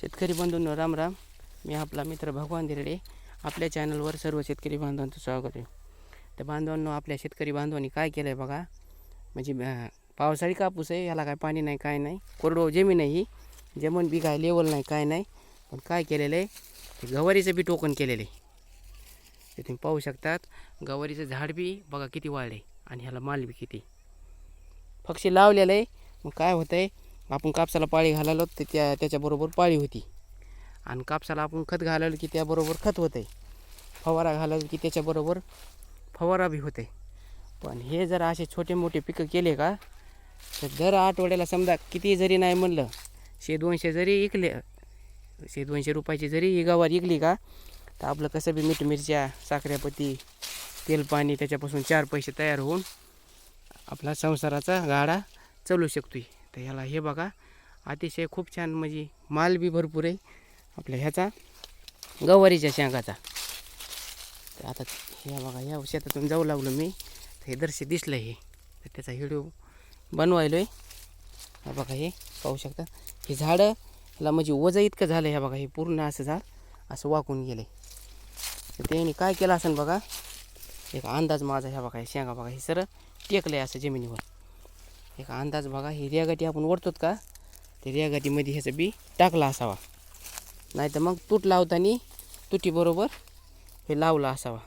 शेतकरी बंधूंनो राम राम. मी आपला मित्र भगवान दिरडे. आपल्या चॅनलवर सर्व शेतकरी बांधवांचं स्वागत आहे. तर बांधवांनो आपल्या शेतकरी बांधवांनी काय केलं आहे बघा? म्हणजे पावसाळी कापूस आहे याला काय पाणी नाही काय नाही. कोरडो जमीन आहे ही. जमीन बी काय लेवल नाही काय नाही. पण काय केलेलं आहे ते गवारीचं बी टोकन केलेलं आहे ते तुम्ही पाहू शकतात. गवारीचं झाड बी बघा किती वाढलं आहे आणि ह्याला माल बी किती. पक्षी लावलेलं आहे मग काय होतं आहे आपण कापसाला पाळी घालायलो तर त्या त्याच्याबरोबर पाळी होती. आणि कापसाला आपण खत घालावलं की त्याबरोबर खत होतं आहे फवारा घालावलं की त्याच्याबरोबर फवारा बी होते पण हे जर असे छोटे मोठे पिकं केले का तर दर आठवड्याला समजा किती जरी नाही म्हणलं शे दोनशे जरी इकले शे दोनशे रुपयाची जरी ही गवार इकली का तर आपलं कसं बी मीठ मिरच्या साखरेपती तेल पाणी त्याच्यापासून चार पैसे तयार होऊन आपला संसाराचा गाडा चालू शकतोय. तर ह्याला हे बघा अतिशय खूप छान म्हणजे माल बी भरपूर आहे आपल्या ह्याचा गवारीच्या शेंगाचा. तर आता हे बघा ह्या शेतातून जाऊ लागलो मी. तर हे दर्श दिसलं हे. तर त्याचा व्हिडिओ बनवायलो आहे हा बघा हे पाहू शकता. हे झाडं ह्याला म्हणजे वजं इतकं झालं ह्या बघा हे पूर्ण असं झाड असं वाकून गेलं तर त्याने काय केलं असेल बघा एक अंदाज माझा ह्या बघा हे शेंगा बघा हे सरळ टेकलं आहे असं जमिनीवर. एक अंदाज बघा ही रेगाटी आपण ओढतो का? ते रेगाटीमध्ये ह्याचं बी टाकला असावा. नाही तर मग तूट लावताना तुटीबरोबर हे लावलं असावा.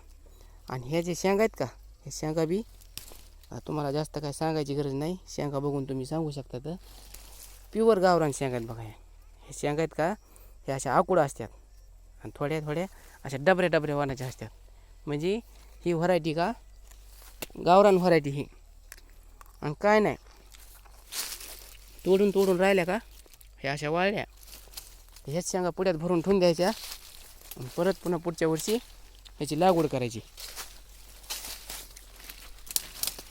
आणि ह्या जे शेंगा आहेत का हे शेंगा बी तुम्हाला जास्त काय सांगायची गरज नाही. शेंगा बघून तुम्ही सांगू शकता तर. प्युअर गावरान शेंगा आहेत बघा हे. शेंगा आहेत का हे अशा आकुडं असतात. आणि थोड्या थोड्या अशा डबऱ्या डबऱ्या वानाच्या असतात. म्हणजे ही व्हरायटी का गावरान व्हरायटी ही. आणि काय नाही. तोडून तोडून राहिल्या का? हे अशा वाळल्या. ह्याच शेंगा पुढ्यात भरून ठेवून द्यायच्या. आणि परत पुन्हा पुढच्या वर्षी ह्याची लागवड करायची.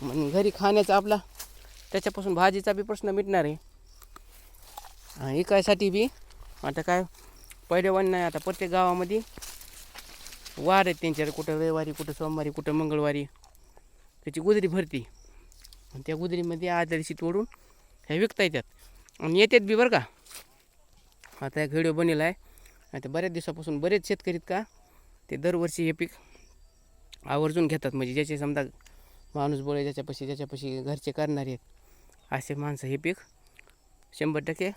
मग घरी खाण्याचा आपला त्याच्यापासून भाजीचा बी प्रश्न मिटणार आहे. आणि इकायसाठी बी आता काय पहिले वन नाही आता प्रत्येक गावामध्ये वार आहेत त्यांच्याकडे कुठं रविवारी कुठं सोमवारी कुठं मंगळवारी. त्याची गुजरी भरती. आणि त्या गुजरीमध्ये आदर्शी तोडून हे विकता येतात. आणि येतात बी बरं का. आता एक व्हिडिओ बनेला आहे. आता बऱ्याच दिवसापासून बरेच शेतकरी का ते दरवर्षी हे पीक आवर्जून घेतात. म्हणजे ज्याचे समजा माणूस बोळे ज्याच्यापाशी ज्याच्यापाशी घरचे करणारे आहेत असे माणसं हे पीक शंभर टक्के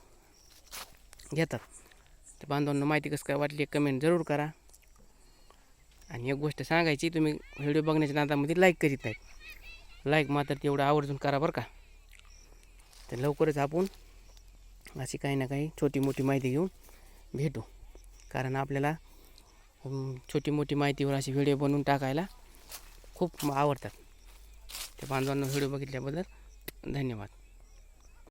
घेतात. तर बांधवांना माहिती कसं काय वाटली कमेंट जरूर करा. आणि एक गोष्ट सांगायची तुम्ही व्हिडिओ बघण्याच्या नादामध्ये लाईक करीत नाहीत लाईक मात्र तेवढं आवर्जून करा बरं का. तर लवकरच आपण अशी काही ना काही छोटी मोठी माहिती घेऊन भेटू. कारण आपल्याला छोटी मोठी माहितीवर अशी व्हिडिओ बनवून टाकायला खूप आवडतात. त्या बांधवांना व्हिडिओ बघितल्याबद्दल धन्यवाद.